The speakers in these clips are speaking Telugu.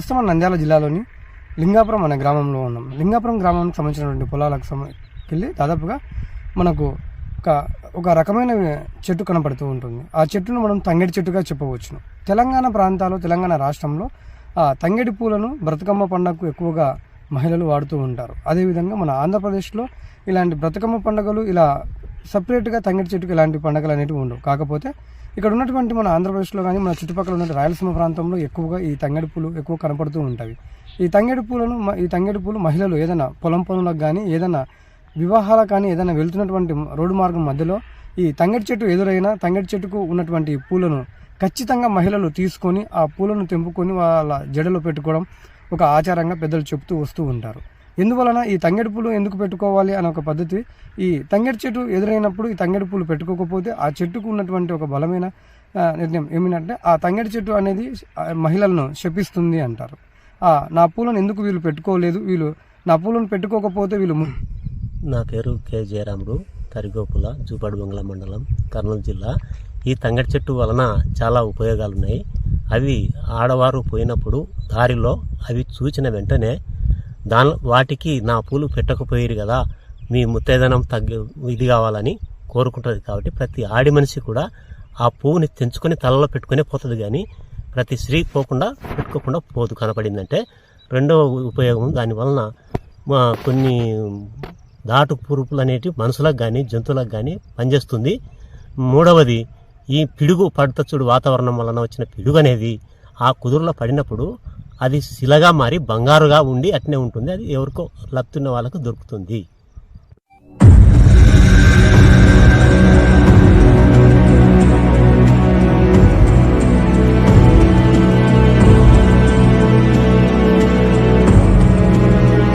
ప్రస్తుతం నంద్యాల జిల్లాలోని లింగాపురం అనే గ్రామంలో ఉన్నాం. లింగాపురం గ్రామానికి సంబంధించినటువంటి పొలాలకు సంబ- వెళ్ళి దాదాపుగా మనకు ఒక ఒక రకమైన చెట్టు కనపడుతూ ఉంటుంది. ఆ చెట్టును మనం తంగేడి చెట్టుగా చెప్పవచ్చును తెలంగాణ ప్రాంతాల్లో తెలంగాణ రాష్ట్రంలో ఆ తంగేడి పూలను బ్రతుకమ్మ పండుగకు ఎక్కువగా మహిళలు వాడుతూ ఉంటారు. అదేవిధంగా మన ఆంధ్రప్రదేశ్లో ఇలాంటి బ్రతుకమ్మ పండుగలు ఇలా సపరేట్గా తంగిటి చెట్టుకు ఇలాంటి పండుగలు అనేవి ఉండవు. కాకపోతే ఇక్కడ ఉన్నటువంటి మన ఆంధ్రప్రదేశ్లో కానీ మన చుట్టుపక్కల ఉన్న రాయలసీమ ప్రాంతంలో ఎక్కువగా ఈ తంగేడు పూలు ఎక్కువ కనపడుతూ ఉంటాయి. ఈ తంగేడు పూలను ఈ తంగేడి పూలు మహిళలు ఏదైనా పొలం పనులకు కానీ ఏదైనా వివాహాలకు కానీ ఏదైనా వెళ్తున్నటువంటి రోడ్డు మార్గం మధ్యలో ఈ తంగడి చెట్టు ఎదురైనా తంగడి చెట్టుకు ఉన్నటువంటి పూలను ఖచ్చితంగా మహిళలు తీసుకొని ఆ పూలను తెంపుకొని వాళ్ళ జడలో పెట్టుకోవడం ఒక ఆచారంగా పెద్దలు చెప్తూ వస్తూ ఉంటారు. ఎందువలన ఈ తంగడి పూలు ఎందుకు పెట్టుకోవాలి అనే ఒక పద్ధతి ఈ తంగడి చెట్టు ఎదురైనప్పుడు ఈ తంగడి పూలు పెట్టుకోకపోతే ఆ చెట్టుకు ఉన్నటువంటి ఒక బలమైన నిర్ణయం ఏమిటంటే ఆ తంగడి చెట్టు అనేది మహిళలను శపిస్తుంది అంటారు. ఆ, నా పూలను ఎందుకు వీళ్ళు పెట్టుకోలేదు? వీళ్ళు నా పూలను పెట్టుకోకపోతే వీళ్ళు నా పేరు కె. జయరాముడు కరిగోపుల జూపాడు బంగ్లా మండలం కర్నూలు జిల్లా. ఈ తంగడి చెట్టు వలన చాలా ఉపయోగాలు ఉన్నాయి అవి ఆడవారు పోయినప్పుడు దారిలో అవి చూసిన వెంటనే దాని వాటికి నా పూలు పెట్టకపోయారు కదా మీ ముత్తైదనం తగ్గి ఇది కావాలని కోరుకుంటుంది కాబట్టి ప్రతి ఆడి మనిషి కూడా ఆ పువ్వుని తెంచుకొని తలలో పెట్టుకునే పోతుంది కానీ ప్రతి స్త్రీ పోకుండా పెట్టుకోకుండా పోదు కనపడిందంటే రెండవ ఉపయోగం దాని వలన మా కొన్ని దాటు పురుపులు అనేటివి మనుషులకు కానీ జంతువులకు కానీ పనిచేస్తుంది. మూడవది ఈ పిడుగు పడత చూడు వాతావరణం వలన వచ్చిన పిడుగు అనేది ఆ కుదురులో పడినప్పుడు అది శిలగా మారి బంగారుగా ఉండి అట్నే ఉంటుంది. అది ఎవరికో లత్తున్న వాళ్ళకు దొరుకుతుంది.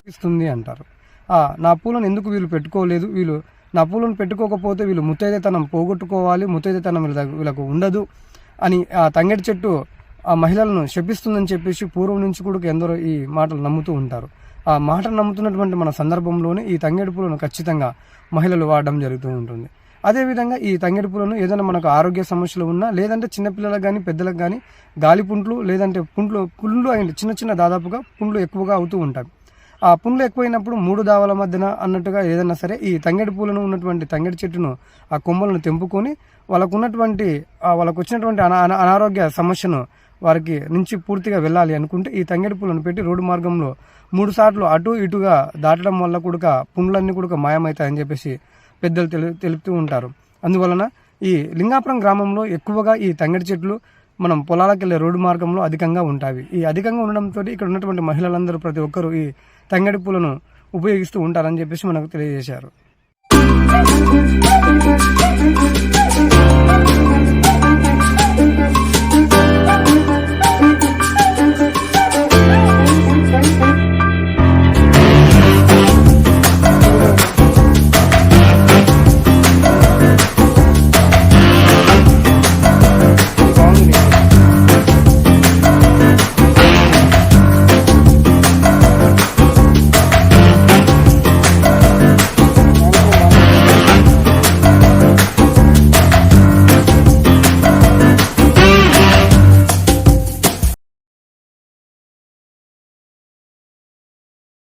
ఇస్తుంది అంటారు. ఆ, నా పూలను ఎందుకు వీళ్ళు పెట్టుకోలేదు? వీళ్ళు నా పూలను పెట్టుకోకపోతే వీళ్ళు ముత్తైదతనం పోగొట్టుకోవాలి ముత్తైదతనం వీళ్ళకు ఉండదు అని ఆ తంగడి చెట్టు ఆ మహిళలను శపిస్తుందని చెప్పేసి పూర్వం నుంచి కూడా ఎందరో ఈ మాటలు నమ్ముతూ ఉంటారు. ఆ మాటలు నమ్ముతున్నటువంటి మన సందర్భంలోనే ఈ తంగేడు పూలను ఖచ్చితంగా మహిళలు వాడడం జరుగుతూ ఉంటుంది. అదేవిధంగా ఈ తంగేడు పూలను ఏదైనా మనకు ఆరోగ్య సమస్యలు ఉన్నా లేదంటే చిన్నపిల్లలకు కానీ పెద్దలకు కానీ గాలి పుంట్లు లేదంటే పుంట్లు పుండ్లు అయిన చిన్న చిన్న దాదాపుగా పుండ్లు ఎక్కువగా అవుతూ ఉంటాయి. ఆ పుండ్లు ఎక్కువైనప్పుడు మూడు దావల మధ్యన అన్నట్టుగా ఏదైనా సరే ఈ తంగేడు పూలను ఉన్నటువంటి తంగేడు చెట్టును ఆ కొమ్మలను తెంపుకొని వాళ్ళకు ఉన్నటువంటి వాళ్ళకు వచ్చినటువంటి అనారోగ్య సమస్యను వారికి నుంచి పూర్తిగా వెళ్ళాలి అనుకుంటే ఈ తంగేడు పూలను పెట్టి రోడ్డు మార్గంలో మూడు సార్లు అటు ఇటుగా దాటడం వల్ల కూడా పుండ్లన్నీ కూడా మాయమవుతాయని చెప్పేసి పెద్దలు తెలు తెలుపుతూ ఉంటారు. అందువలన ఈ లింగాపురం గ్రామంలో ఎక్కువగా ఈ తంగడి చెట్లు మనం పొలాలకు వెళ్ళే రోడ్డు మార్గంలో అధికంగా ఉంటాయి. ఈ అధికంగా ఉండడంతో ఇక్కడ ఉన్నటువంటి మహిళలందరూ ప్రతి ఒక్కరూ ఈ తంగడి పూలను ఉపయోగిస్తూ ఉంటారని చెప్పేసి మనకు తెలియజేశారు.